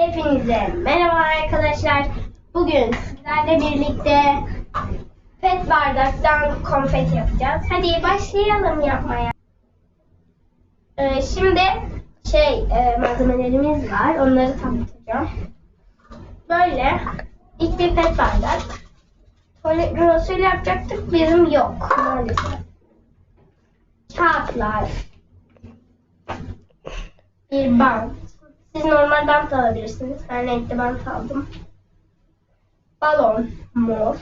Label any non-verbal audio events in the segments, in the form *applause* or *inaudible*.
Hepinize merhaba arkadaşlar. Bugün sizlerle birlikte pet bardaktan konfeti yapacağız. Hadi başlayalım yapmaya. Ee, şimdi şey e, malzemelerimiz var. Onları tanıtacağım. Böyle ilk bir pet bardak. Tuvalet rulosuyla yapacaktık. Bizim yok maalesef. Kağıtlar. Bir bant. Siz normal bant alabilirsiniz. Ben renkli bant aldım. Balon, mor.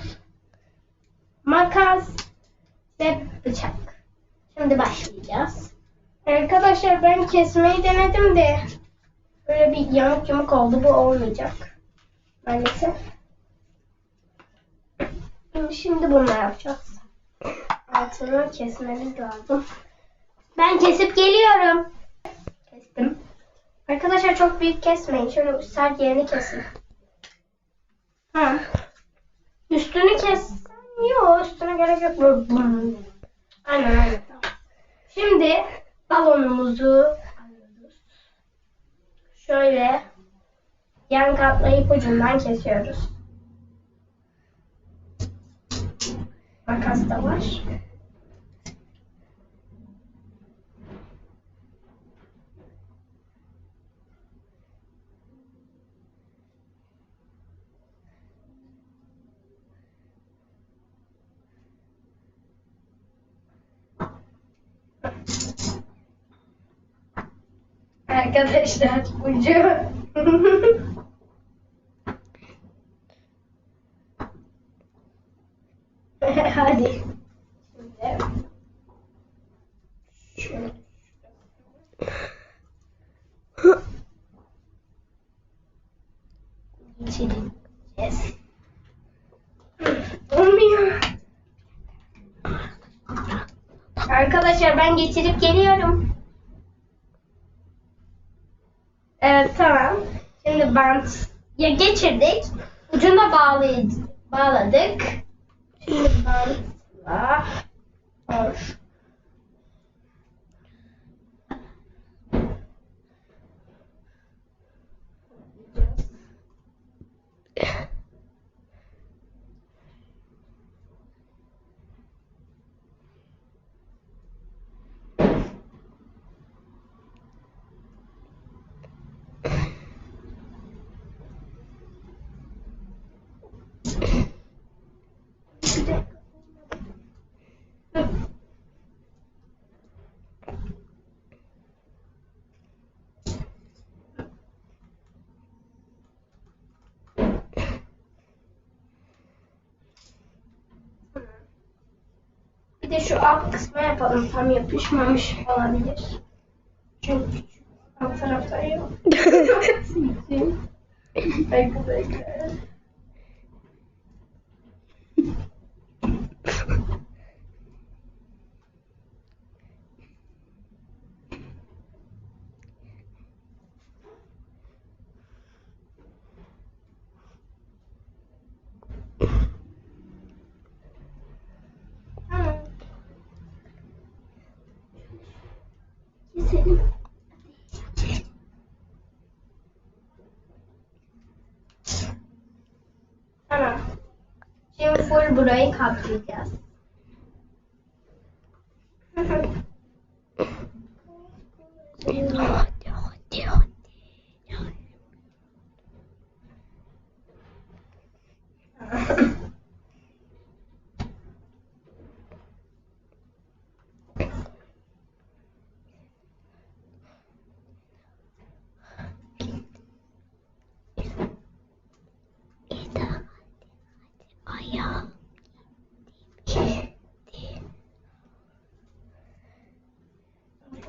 Makas ve bıçak. Şimdi başlayacağız. Arkadaşlar ben kesmeyi denedim de böyle bir yamuk yumuk oldu. Bu olmayacak. Maalesef. Şimdi bunu yapacağız. Altını kesmemiz lazım. Ben kesip geliyorum. Kestim. Arkadaşlar çok büyük kesmeyin. Şöyle sert yerini kesin. Ha. Üstünü kes. Yok üstüne gerek yok. Böyle bum. Aynen aynen. Şimdi balonumuzu. Şöyle yan katlayıp ucundan kesiyoruz. Makas da var. Arkadaşlar ucu. *laughs* Hadi. Şimdi. Şöyle. Geçireceğiz. Olmuyor. Arkadaşlar ben geçirip geliyorum. Tamam. Şimdi bant ya geçirdik. Ucuna bağlayıcı bağladık. Şimdi bantla hoş. Bir de şu alt kısmı yapalım. Tam yapışmamış olabilir. Çünkü küçük. Alt tarafta yok. *laughs* Arkadaşlar. Tamam. हाँ। फुल बुराई खा क्या?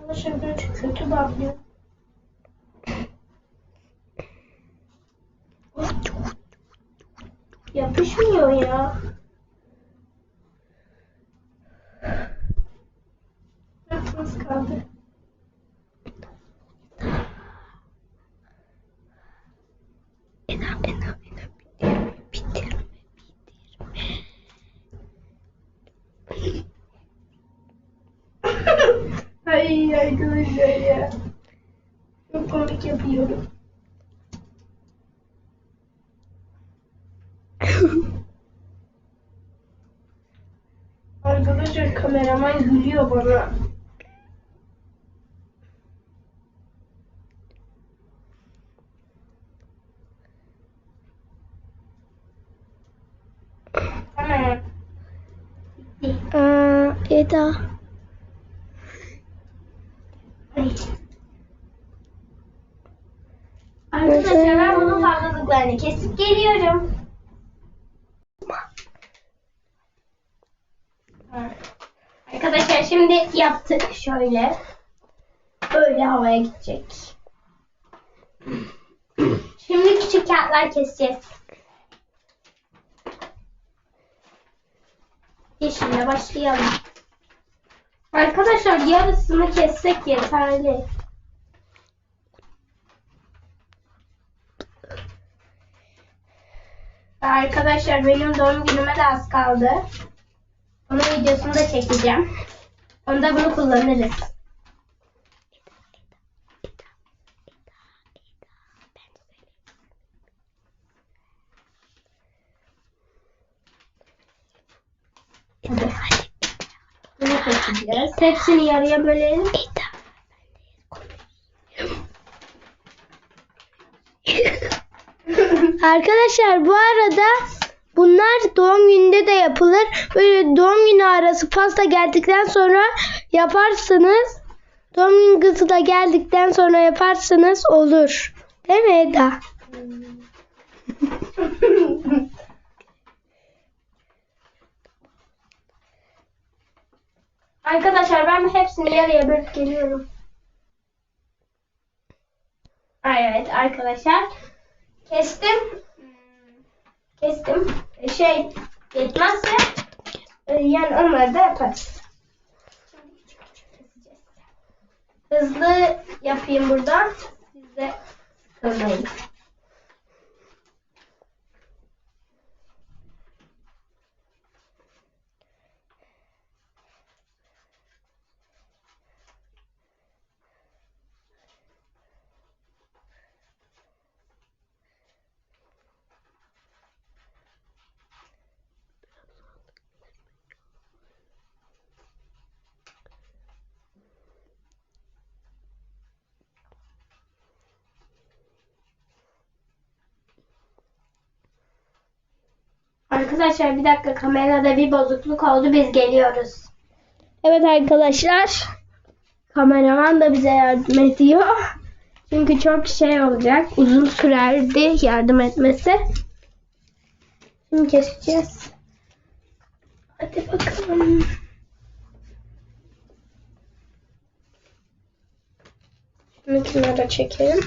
Arkadaşlar birazcık kötü bağlıyor. Yapışmıyor ya. Nasıl kaldı? Ena diyorum. *laughs* Arkadaşlar kameraman gülüyor bana. Eda. Yaptık şöyle. Böyle havaya gidecek. Şimdi küçük kağıtlar keseceğiz. Yeşille başlayalım. Arkadaşlar yarısını kessek yeterli. Arkadaşlar benim doğum günüme de az kaldı. Onun videosunu da çekeceğim. Onda bunu kullanırız. Bunu seçeceğiz. Hepsini yarıya bölelim. Arkadaşlar bu arada bunlar doğum gününde de yapılır. Böyle doğum günü arası pasta geldikten sonra yaparsınız. Doğum günü kızı da geldikten sonra yaparsınız olur. Değil mi Eda? *laughs* Arkadaşlar ben hepsini yarıya bölüp geliyorum. Evet arkadaşlar. Kestim. Kestim. E, Şey yetmezse e, yani onları da yaparız. Hızlı yapayım burada. Siz de sıkılmayın. Arkadaşlar bir dakika kamerada bir bozukluk oldu. Biz geliyoruz. Evet arkadaşlar. Kameraman da bize yardım ediyor. Çünkü çok şey olacak. Uzun sürerdi yardım etmesi. Şimdi keseceğiz. Hadi bakalım. Şunu kenara çekelim.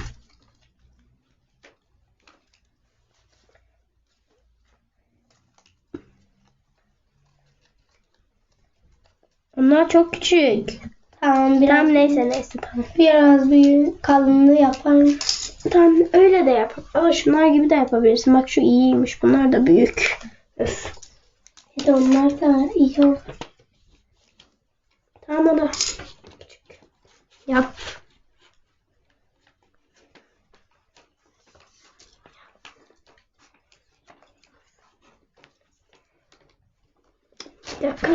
Onlar çok küçük. Tamam biraz, Tamam neyse neyse tamam. biraz büyük kalınlığı yaparım. Tamam öyle de yap. Ama şunlar gibi de yapabilirsin. Bak şu iyiymiş. Bunlar da büyük. Öf. Bir de onlar da iyi olur. Tamam o da küçük. Yap. Bir dakika.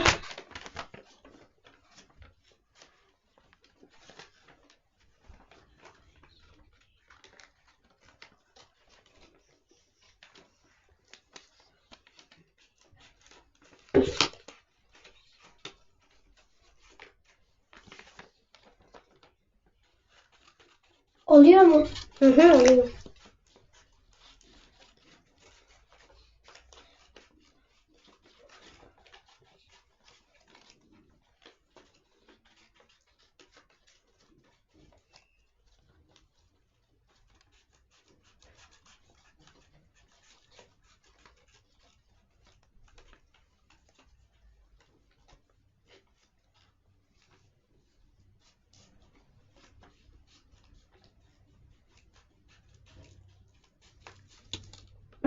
Oluyor mu? Hı hı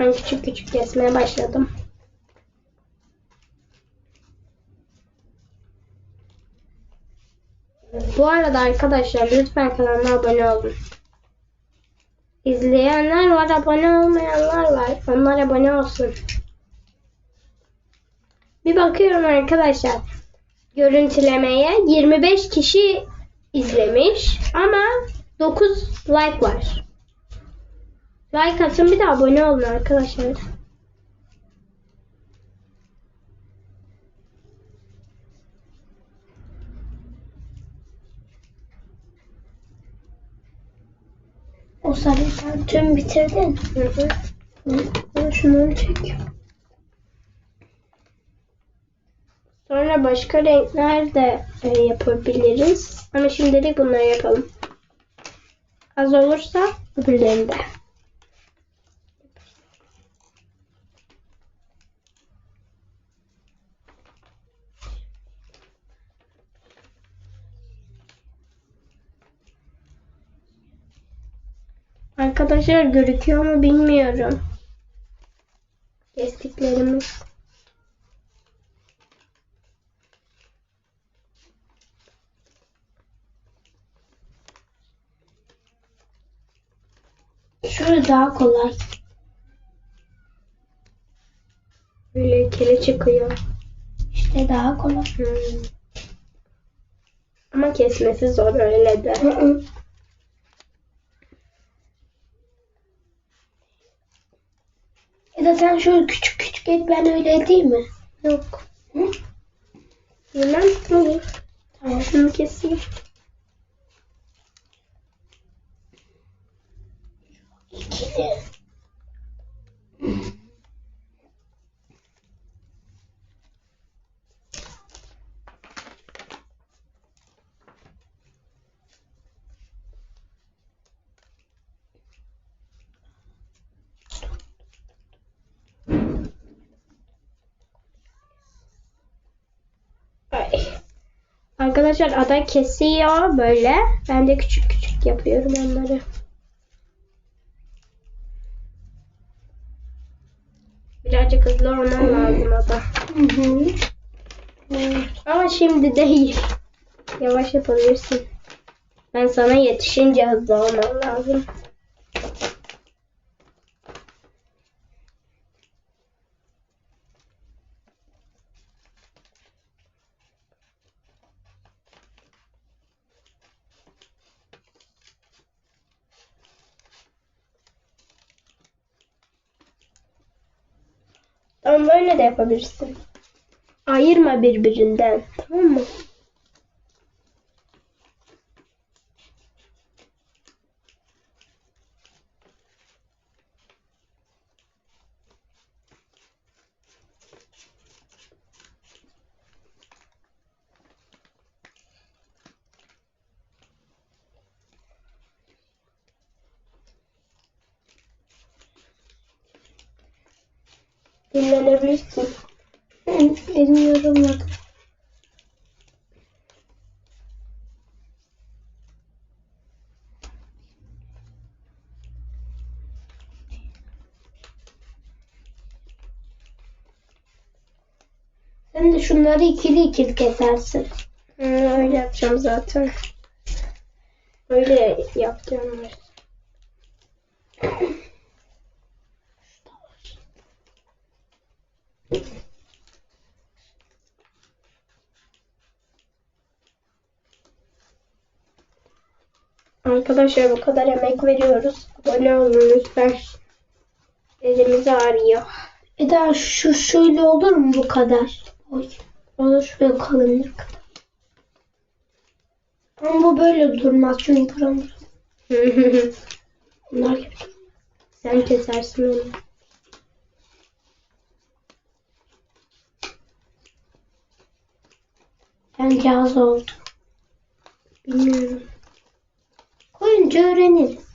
Ben küçük küçük kesmeye başladım. Bu arada arkadaşlar lütfen kanalıma abone olun. İzleyenler var, abone olmayanlar var. Onlar abone olsun. Bir bakıyorum arkadaşlar. görüntülemeye 25 kişi izlemiş ama 9 like var. Like atın bir de abone olun arkadaşlar. O sarıyı sen tüm bitirdin. Hı hı. Hı, Şunları çek. Sonra başka renkler de e, yapabiliriz. Ama şimdilik bunları yapalım. Az olursa öbürlerini de. Arkadaşlar gözüküyor mu bilmiyorum. Kestiklerimiz. Şurada daha kolay. Böyle kere çıkıyor. İşte daha kolay. Hmm. Ama kesmesi zor öyle de. Hı hı. Ya sen şöyle küçük küçük et ben öyle değil mi? Yok. Hı? Bilmem olur. Tamam. Şunu keseyim. İkili. Arkadaşlar ada kesiyor böyle. Ben de küçük küçük yapıyorum onları. Birazcık hızlı olman lazım ada. Ama şimdi değil. Yavaş yapabilirsin. Ben sana yetişince hızlı olman lazım. Tamam böyle de yapabilirsin. Ayırma birbirinden. Tamam mı? Dinlenebilirsin. Benim yorumladım. Sen de şunları ikili ikili kesersin. Hı, öyle yapacağım zaten. Öyle yapacağım. Arkadaşlar bu kadar emek veriyoruz. Abone olun lütfen. Elimiz ağrıyor. Eda şu şöyle olur mu bu kadar? Oy. Olur. Böyle kalınlık. Ama bu böyle durmaz çünkü buram *laughs* bunlar gibi. Sen kesersin onu. Bence az oldu. Bilmiyorum. Koyunca öğreniriz.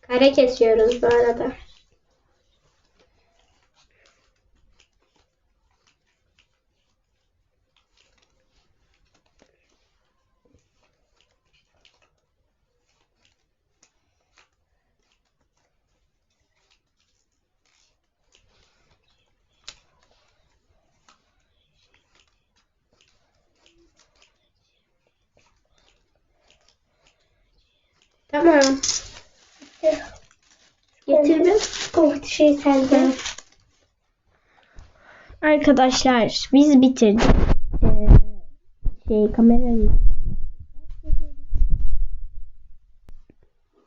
Kare kesiyoruz bu arada. Tamam. Getir. Getir bir. Oh şey sende. Arkadaşlar biz bitirdik. Ee, şey kamerayı.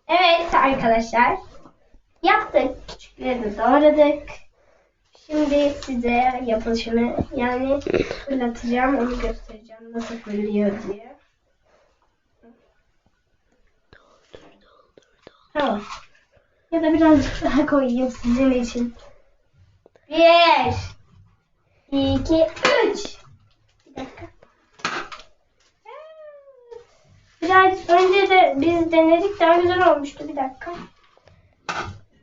Evet arkadaşlar. Yaptık. Küçüklerini doğradık. Şimdi size yapılışını yani fırlatacağım. Onu göstereceğim. Nasıl fırlıyor diye. Tamam. Ya da birazcık daha koyayım sizin için. Bir. iki, üç. Bir dakika. Biraz önce de biz denedik daha güzel olmuştu. Bir dakika.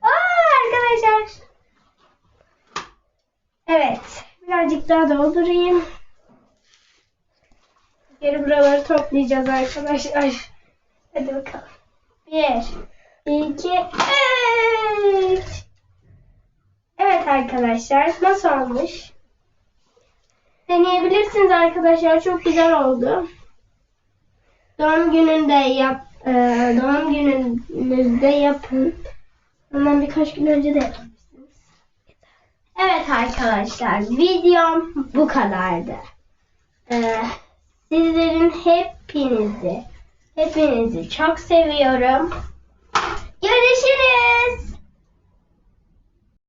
Aa arkadaşlar. Evet. Birazcık daha doldurayım. Geri buraları toplayacağız arkadaşlar. Hadi bakalım. Bir, iki, üç. Evet arkadaşlar. Nasıl olmuş? Deneyebilirsiniz arkadaşlar. Çok güzel oldu. Doğum gününde yap, e, doğum gününüzde yapın. Ondan birkaç gün önce de yapabilirsiniz. Evet arkadaşlar, videom bu kadardı. E, sizlerin hepinizi, hepinizi çok seviyorum. Görüşürüz.